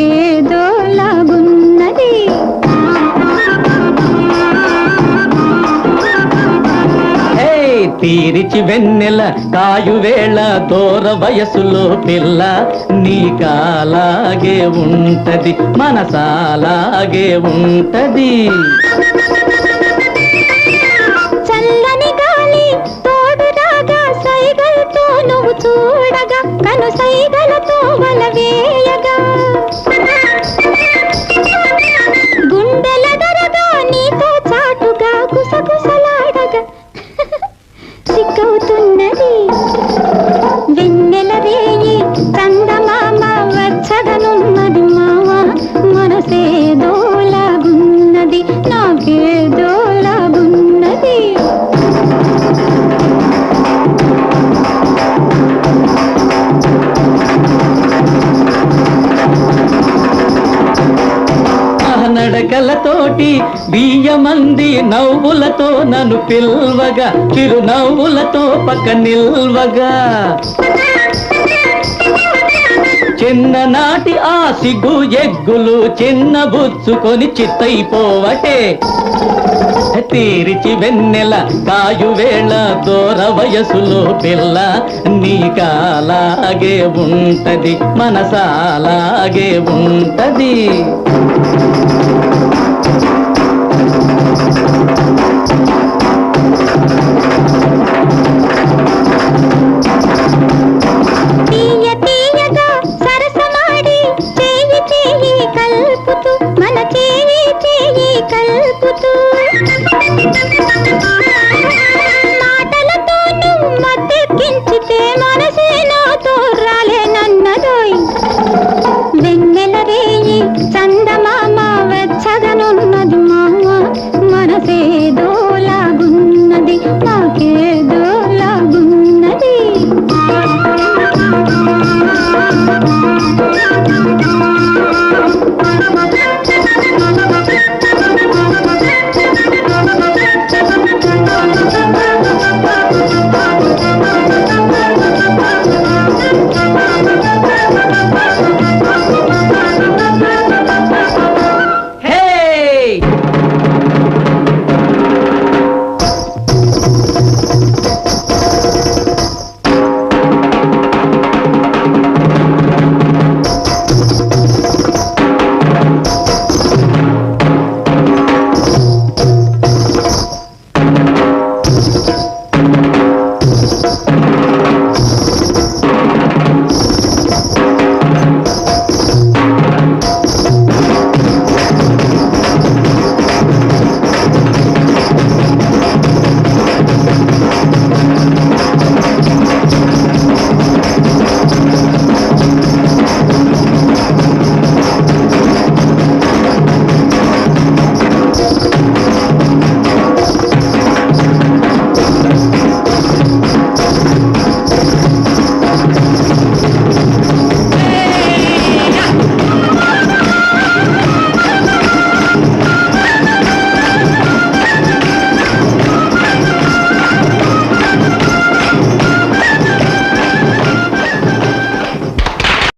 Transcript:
నాకేదో లాగున్నది. హే తీరిచి వెన్నెల కాయువేళ దూర వయసులో పిల్ల నీకాలాగే ఉంటది మనసాలాగే ఉంటది. చల్లని గాలి తోడు రాగా సైగలతో నువ్వు చూడగా కను సైగలతో వల Gracias. నడకలతోటి బియ్యమంది నవ్వులతో నన్ను పిల్వగా చిరునవ్వులతో పక్క నిల్వగా. చిన్ననాటి ఆ సిగ్గు ఎగ్గులు చిన్న బుచ్చుకొని చిత్తైపోవటే. తీరిచి వెన్నెల కాయువేళ దూర వయసులో పిల్ల నీకాలాగే ఉంటది మనసాలాగే ఉంటది. Thank you. थे